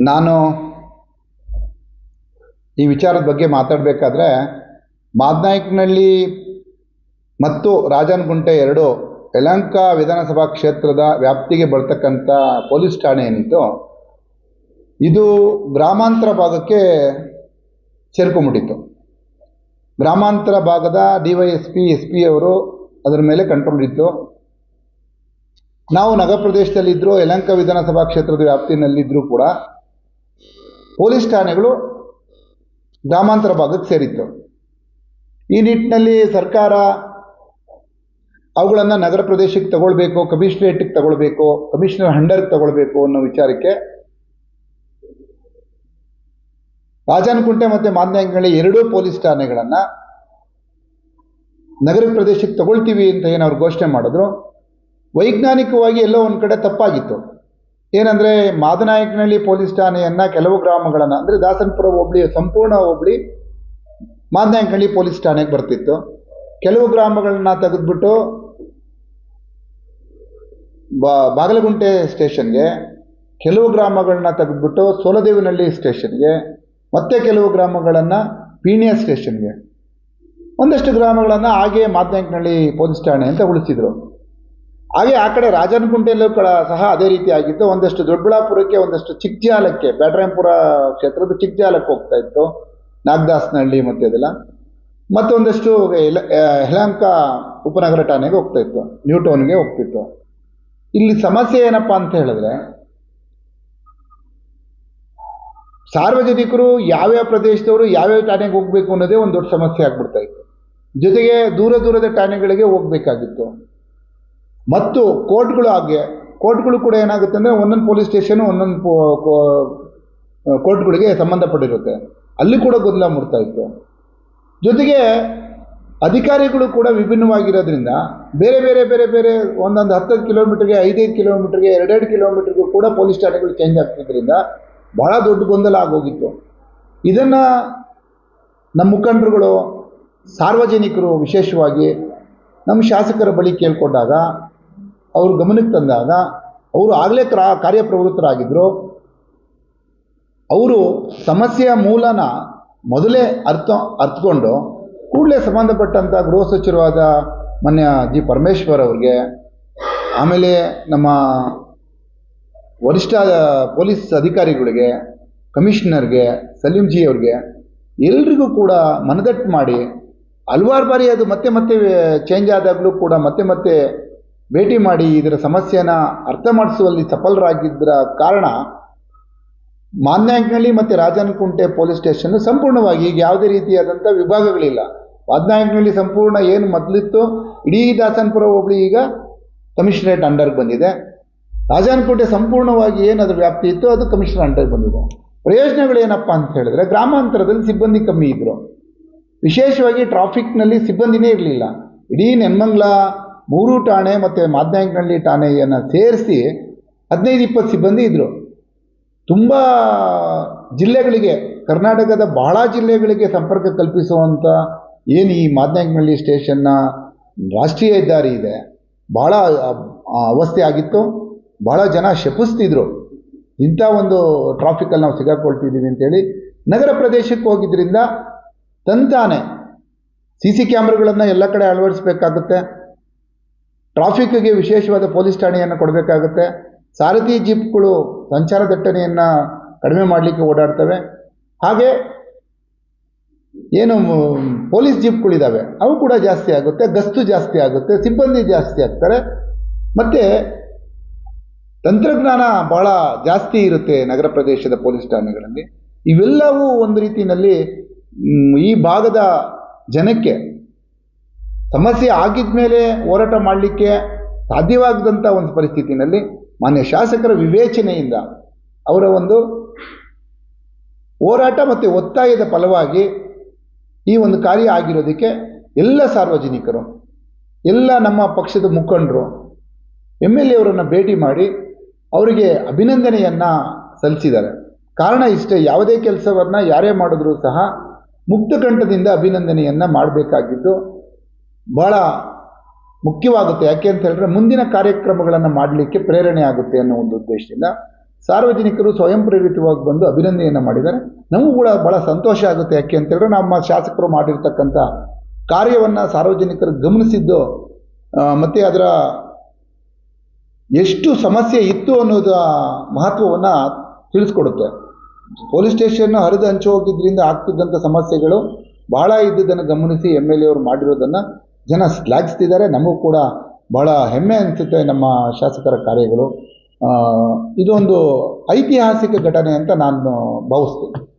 ನಾನು ಈ ವಿಚಾರದ ಬಗ್ಗೆ ಮಾತಾಡಬೇಕಾದ್ರೆ ಮಾದನಾಯ್ಕನಹಳ್ಳಿ ಮತ್ತು ರಾಜನಗುಂಟೆ ಎರಡು ಯಲಹಂಕ ವಿಧಾನಸಭಾ ಕ್ಷೇತ್ರದ ವ್ಯಾಪ್ತಿಗೆ ಬರ್ತಕ್ಕಂಥ ಪೊಲೀಸ್ ಠಾಣೆ ಏನಿತ್ತು, ಇದು ಗ್ರಾಮಾಂತರ ಭಾಗಕ್ಕೆ ಸೇರ್ಕೊಂಬಿಟ್ಟಿತ್ತು ಗ್ರಾಮಾಂತರ ಭಾಗದ D Y S P S P ಅವರು ಅದರ ಮೇಲೆ ಇತ್ತು. ನಾವು ನಗರ ಪ್ರದೇಶದಲ್ಲಿದ್ದರೂ ಯಲಹಂಕ ವಿಧಾನಸಭಾ ಕ್ಷೇತ್ರದ ವ್ಯಾಪ್ತಿನಲ್ಲಿದ್ದರೂ ಕೂಡ ಪೊಲೀಸ್ ಠಾಣೆಗಳು ಗ್ರಾಮಾಂತರ ಭಾಗಕ್ಕೆ ಸೇರಿತ್ತು ಈ ನಿಟ್ಟಿನಲ್ಲಿ ಸರ್ಕಾರ ಅವುಗಳನ್ನು ನಗರ ಪ್ರದೇಶಕ್ಕೆ ತಗೊಳ್ಬೇಕು, ಕಮಿಷನರೇಟಿಗೆ ತಗೊಳ್ಬೇಕು, ಕಮಿಷನರ್ ಹಂಡರ್ಗೆ ತಗೊಳ್ಬೇಕು ಅನ್ನೋ ವಿಚಾರಕ್ಕೆ ರಾಜನಕುಂಟೆ ಮತ್ತು ಮಾನ್ಯಂಗಳ ಎರಡೂ ಪೊಲೀಸ್ ಠಾಣೆಗಳನ್ನು ನಗರ ಪ್ರದೇಶಕ್ಕೆ ತಗೊಳ್ತೀವಿ ಅಂತ ಏನು ಅವ್ರು ಘೋಷಣೆ ಮಾಡಿದ್ರು. ವೈಜ್ಞಾನಿಕವಾಗಿ ಎಲ್ಲೋ ಒಂದು ಕಡೆ ತಪ್ಪಾಗಿತ್ತು. ಏನಂದರೆ ಮಾದನಾಯಕನಹಳ್ಳಿ ಪೊಲೀಸ್ ಠಾಣೆಯನ್ನು ಕೆಲವು ಗ್ರಾಮಗಳನ್ನು, ಅಂದರೆ ದಾಸನಪುರ ಹೋಬಳಿ, ಸಂಪೂರ್ಣ ಹೋಬಳಿ ಮಾದನಾಯಕನಹಳ್ಳಿ ಪೊಲೀಸ್ ಠಾಣೆಗೆ ಬರ್ತಿತ್ತು. ಕೆಲವು ಗ್ರಾಮಗಳನ್ನ ತೆಗೆದ್ಬಿಟ್ಟು ಬಾಗಲಗುಂಟೆ ಸ್ಟೇಷನ್ಗೆ, ಕೆಲವು ಗ್ರಾಮಗಳನ್ನ ತೆಗೆದುಬಿಟ್ಟು ಸೋಲದೇವಿನಹಳ್ಳಿ ಸ್ಟೇಷನ್ಗೆ, ಮತ್ತೆ ಕೆಲವು ಗ್ರಾಮಗಳನ್ನು ಪೀಣ್ಯ ಸ್ಟೇಷನ್ಗೆ. ಒಂದಷ್ಟು ಗ್ರಾಮಗಳನ್ನು ಹಾಗೆ ಮಾದನಾಯಕನಹಳ್ಳಿ ಪೊಲೀಸ್ ಠಾಣೆ ಅಂತ ಉಳಿಸಿದ್ರು. ಹಾಗೆ ಆ ಕಡೆ ರಾಜನಕುಂಟೆಯಲ್ಲೂ ಕೂಡ ಸಹ ಅದೇ ರೀತಿ ಆಗಿತ್ತು. ಒಂದಷ್ಟು ದೊಡ್ಡಬಳ್ಳಾಪುರಕ್ಕೆ, ಒಂದಷ್ಟು ಚಿಕ್ಜಾಲಕ್ಕೆ ಬ್ಯಾಟರಾಯಂಪುರ ಕ್ಷೇತ್ರದ ಚಿಕ್ಜಾಲಕ್ಕೆ ಹೋಗ್ತಾ ಇತ್ತು. ನಾಗದಾಸನಹಳ್ಳಿ ಮತ್ತು ಅದೆಲ್ಲ. ಮತ್ತೊಂದಷ್ಟು ಹೆಲಂಕ ಉಪನಗರ ಠಾಣೆಗೆ ಹೋಗ್ತಾ ಇತ್ತು. ನ್ಯೂ ಟೌನ್ಗೆ ಹೋಗ್ತಿತ್ತು. ಇಲ್ಲಿ ಸಮಸ್ಯೆ ಏನಪ್ಪ ಅಂತ ಹೇಳಿದ್ರೆ, ಸಾರ್ವಜನಿಕರು ಯಾವ್ಯಾವ ಪ್ರದೇಶದವರು ಯಾವ್ಯಾವ ಠಾಣೆಗೆ ಹೋಗಬೇಕು ಅನ್ನೋದೇ ಒಂದು ದೊಡ್ಡ ಸಮಸ್ಯೆ ಆಗ್ಬಿಡ್ತಾ ಇತ್ತು. ಜೊತೆಗೆ ದೂರ ದೂರದ ಠಾಣೆಗಳಿಗೆ ಹೋಗಬೇಕಾಗಿತ್ತು. ಮತ್ತು ಕೋರ್ಟ್ಗಳು ಹಾಗೆ. ಕೋರ್ಟ್ಗಳು ಕೂಡ ಏನಾಗುತ್ತೆ ಅಂದರೆ ಒಂದೊಂದು ಪೊಲೀಸ್ ಸ್ಟೇಷನು ಒಂದೊಂದು ಕೋರ್ಟ್ಗಳಿಗೆ ಸಂಬಂಧಪಟ್ಟಿರುತ್ತೆ. ಅಲ್ಲಿ ಕೂಡ ಗೊಂದಲ ಮೂಡ್ತಾ ಇತ್ತು. ಜೊತೆಗೆ ಅಧಿಕಾರಿಗಳು ಕೂಡ ವಿಭಿನ್ನವಾಗಿರೋದ್ರಿಂದ ಬೇರೆ ಬೇರೆ ಬೇರೆ ಬೇರೆ ಒಂದೊಂದು ಹತ್ತು ಕಿಲೋಮೀಟ್ರಿಗೆ, ಐದೈದು ಕಿಲೋಮೀಟ್ರಿಗೆ, ಎರಡೆರಡು ಕಿಲೋಮೀಟ್ರಿಗೂ ಕೂಡ ಪೊಲೀಸ್ ಠಾಣೆಗಳು ಚೇಂಜ್ ಆಗ್ತಿದ್ದರಿಂದ ಭಾಳ ದೊಡ್ಡ ಗೊಂದಲ ಆಗೋಗಿತ್ತು. ಇದನ್ನು ನಮ್ಮ ಮುಖಂಡರುಗಳು, ಸಾರ್ವಜನಿಕರು ವಿಶೇಷವಾಗಿ ನಮ್ಮ ಶಾಸಕರ ಬಳಿ ಕೇಳ್ಕೊಂಡಾಗ ಅವರು ಗಮನಕ್ಕೆ ತಂದಾಗ ಅವರು ಆಗಲೇ ಕ್ರಾ ಕಾರ್ಯಪ್ರವೃತ್ತರಾಗಿದ್ದರು ಅವರು ಸಮಸ್ಯೆಯ ಮೂಲನ ಮೊದಲೇ ಅರ್ಥ ಅರ್ಥಕೊಂಡು ಕೂಡಲೇ ಸಂಬಂಧಪಟ್ಟಂಥ ಗೃಹ ಸಚಿವರಾದ ಮನ್ಯ ಜಿ ಪರಮೇಶ್ವರ್ ಅವ್ರಿಗೆ, ಆಮೇಲೆ ನಮ್ಮ ವರಿಷ್ಠ ಪೊಲೀಸ್ ಅಧಿಕಾರಿಗಳಿಗೆ, ಕಮಿಷನರ್ಗೆ, ಸಲೀಂ ಜಿ ಅವ್ರಿಗೆ ಎಲ್ರಿಗೂ ಕೂಡ ಮನದಟ್ಟು ಮಾಡಿ, ಹಲವಾರು ಬಾರಿ ಅದು ಮತ್ತೆ ಮತ್ತೆ ಚೇಂಜ್ ಆದಾಗಲೂ ಕೂಡ ಮತ್ತೆ ಮತ್ತೆ ಭೇಟಿ ಮಾಡಿ ಇದರ ಸಮಸ್ಯೆನ ಅರ್ಥ ಮಾಡಿಸುವಲ್ಲಿ ಸಫಲರಾಗಿದ್ದರ ಕಾರಣ ಮಾನ್ಯಾಂಕ್ನಳ್ಳಿ ಮತ್ತು ರಾಜನಕುಂಟೆ ಪೊಲೀಸ್ ಸ್ಟೇಷನ್ ಸಂಪೂರ್ಣವಾಗಿ ಈಗ ಯಾವುದೇ ರೀತಿಯಾದಂಥ ವಿಭಾಗಗಳಿಲ್ಲ. ಮಾದ್ನಾಯಕನಹಳ್ಳಿ ಸಂಪೂರ್ಣ ಏನು ಮೊದಲಿತ್ತು, ಇಡೀ ದಾಸನ್ಪುರ ಹೋಬಳಿ ಈಗ ಕಮಿಷನರೇಟ್ ಅಂಡರ್ಗೆ ಬಂದಿದೆ. ರಾಜನಕುಂಟೆ ಸಂಪೂರ್ಣವಾಗಿ ಏನು ಅದರ ವ್ಯಾಪ್ತಿ ಇತ್ತು, ಅದು ಕಮಿಷನರ್ ಅಂಡರ್ಗೆ ಬಂದಿದೆ. ಪ್ರಯೋಜನಗಳು ಏನಪ್ಪ ಅಂತ ಹೇಳಿದ್ರೆ, ಗ್ರಾಮಾಂತರದಲ್ಲಿ ಸಿಬ್ಬಂದಿ ಕಮ್ಮಿ ಇದ್ದರು ವಿಶೇಷವಾಗಿ ಟ್ರಾಫಿಕ್ನಲ್ಲಿ ಸಿಬ್ಬಂದಿನೇ ಇರಲಿಲ್ಲ. ಇಡೀ ನೆನ್ಮಂಗ್ಲ ಮೂರು ಠಾಣೆ ಮತ್ತು ಮಾದನಾಯಕನಹಳ್ಳಿ ಠಾಣೆಯನ್ನು ಸೇರಿಸಿ ಹದಿನೈದು, ಇಪ್ಪತ್ತು ಸಿಬ್ಬಂದಿ ಇದ್ದರು ತುಂಬ ಜಿಲ್ಲೆಗಳಿಗೆ, ಕರ್ನಾಟಕದ ಬಹಳ ಜಿಲ್ಲೆಗಳಿಗೆ ಸಂಪರ್ಕ ಕಲ್ಪಿಸುವಂಥ ಏನು ಈ ಮಾದನಾಯಕನಹಳ್ಳಿ ಸ್ಟೇಷನ್ನ ರಾಷ್ಟ್ರೀಯ ಹೆದ್ದಾರಿ ಇದೆ. ಭಾಳ ಅವಸ್ಥೆ ಆಗಿತ್ತು. ಭಾಳ ಜನ ಶಪಿಸ್ತಿದ್ರು. ಇಂಥ ಒಂದು ಟ್ರಾಫಿಕಲ್ಲಿ ನಾವು ಸಿಗಾಕೊಳ್ತಿದ್ದೀವಿ ಅಂತೇಳಿ ನಗರ ಪ್ರದೇಶಕ್ಕೆ ಹೋಗಿದ್ದರಿಂದ ತಂತಾನೆ. ಸಿ ಸಿ ಕ್ಯಾಮ್ರಾಗಳನ್ನು ಎಲ್ಲ ಕಡೆ ಅಳವಡಿಸ್ಬೇಕಾಗುತ್ತೆ. ಟ್ರಾಫಿಕ್ಗೆ ವಿಶೇಷವಾದ ಪೊಲೀಸ್ ಠಾಣೆಯನ್ನು ಕೊಡಬೇಕಾಗುತ್ತೆ. ಸಾರಥಿ ಜೀಪ್ಗಳು ಸಂಚಾರ ದಟ್ಟಣೆಯನ್ನು ಕಡಿಮೆ ಮಾಡಲಿಕ್ಕೆ ಓಡಾಡ್ತವೆ. ಹಾಗೆ ಏನು ಪೊಲೀಸ್ ಜೀಪ್ಗಳಿದ್ದಾವೆ ಅವು ಕೂಡ ಜಾಸ್ತಿ ಆಗುತ್ತೆ, ಗಸ್ತು ಜಾಸ್ತಿ ಆಗುತ್ತೆ, ಸಿಬ್ಬಂದಿ ಜಾಸ್ತಿ ಆಗ್ತಾರೆ. ಮತ್ತು ತಂತ್ರಜ್ಞಾನ ಬಹಳ ಜಾಸ್ತಿ ಇರುತ್ತೆ ನಗರ ಪ್ರದೇಶದ ಪೊಲೀಸ್ ಠಾಣೆಗಳಲ್ಲಿ. ಇವೆಲ್ಲವೂ ಒಂದು ರೀತಿಯಲ್ಲಿ ಈ ಭಾಗದ ಜನಕ್ಕೆ ಸಮಸ್ಯೆ ಆಗಿದ ಮೇಲೆ ಹೋರಾಟ ಮಾಡಲಿಕ್ಕೆ ಸಾಧ್ಯವಾಗದಂಥ ಒಂದು ಪರಿಸ್ಥಿತಿನಲ್ಲಿ ಮಾನ್ಯ ಶಾಸಕರ ವಿವೇಚನೆಯಿಂದ ಅವರ ಒಂದು ಹೋರಾಟ ಮತ್ತು ಒತ್ತಾಯದ ಫಲವಾಗಿ ಈ ಒಂದು ಕಾರ್ಯ ಆಗಿರೋದಕ್ಕೆ ಎಲ್ಲ ಸಾರ್ವಜನಿಕರು, ಎಲ್ಲ ನಮ್ಮ ಪಕ್ಷದ ಮುಖಂಡರು ಎಂ ಎಲ್ ಎವರನ್ನು ಭೇಟಿ ಮಾಡಿ ಅವರಿಗೆ ಅಭಿನಂದನೆಯನ್ನು ಸಲ್ಲಿಸಿದ್ದಾರೆ. ಕಾರಣ ಇಷ್ಟೇ, ಯಾವುದೇ ಕೆಲಸವನ್ನು ಯಾರೇ ಮಾಡಿದ್ರೂ ಸಹ ಮುಕ್ತಕಂಠದಿಂದ ಅಭಿನಂದನೆಯನ್ನು ಮಾಡಬೇಕಾಗಿದ್ದು ಭಾಳ ಮುಖ್ಯವಾಗುತ್ತೆ. ಯಾಕೆ ಅಂತ ಹೇಳಿದ್ರೆ ಮುಂದಿನ ಕಾರ್ಯಕ್ರಮಗಳನ್ನು ಮಾಡಲಿಕ್ಕೆ ಪ್ರೇರಣೆ ಆಗುತ್ತೆ ಅನ್ನೋ ಒಂದು ಉದ್ದೇಶದಿಂದ ಸಾರ್ವಜನಿಕರು ಸ್ವಯಂ ಪ್ರೇರಿತವಾಗಿ ಬಂದು ಅಭಿನಂದನೆಯನ್ನು ಮಾಡಿದ್ದಾರೆ. ನಮಗೂ ಕೂಡ ಭಾಳ ಸಂತೋಷ ಆಗುತ್ತೆ. ಯಾಕೆ ಅಂತ ಹೇಳಿದ್ರೆ ನಮ್ಮ ಶಾಸಕರು ಮಾಡಿರ್ತಕ್ಕಂಥ ಕಾರ್ಯವನ್ನು ಸಾರ್ವಜನಿಕರು ಗಮನಿಸಿದ್ದು ಮತ್ತು ಅದರ ಎಷ್ಟು ಸಮಸ್ಯೆ ಇತ್ತು ಅನ್ನೋದ ಮಹತ್ವವನ್ನು ತಿಳಿಸ್ಕೊಡುತ್ತೆ. ಪೊಲೀಸ್ ಸ್ಟೇಷನ್ನು ಹರಿದು ಹಂಚು ಹೋಗಿದ್ದರಿಂದ ಆಗ್ತಿದ್ದಂಥ ಸಮಸ್ಯೆಗಳು ಬಹಳ ಇದ್ದುದನ್ನು ಗಮನಿಸಿ ಎಂ ಎಲ್ ಎ ಅವರು ಮಾಡಿರೋದನ್ನು ಜನ ಶ್ಲಾಘಿಸ್ತಿದ್ದಾರೆ. ನಮಗೂ ಕೂಡ ಬಹಳ ಹೆಮ್ಮೆ ಅನಿಸುತ್ತೆ ನಮ್ಮ ಶಾಸಕರ ಕಾರ್ಯಗಳು. ಇದೊಂದು ಐತಿಹಾಸಿಕ ಘಟನೆ ಅಂತ ನಾನು ಭಾವಿಸ್ತೀನಿ.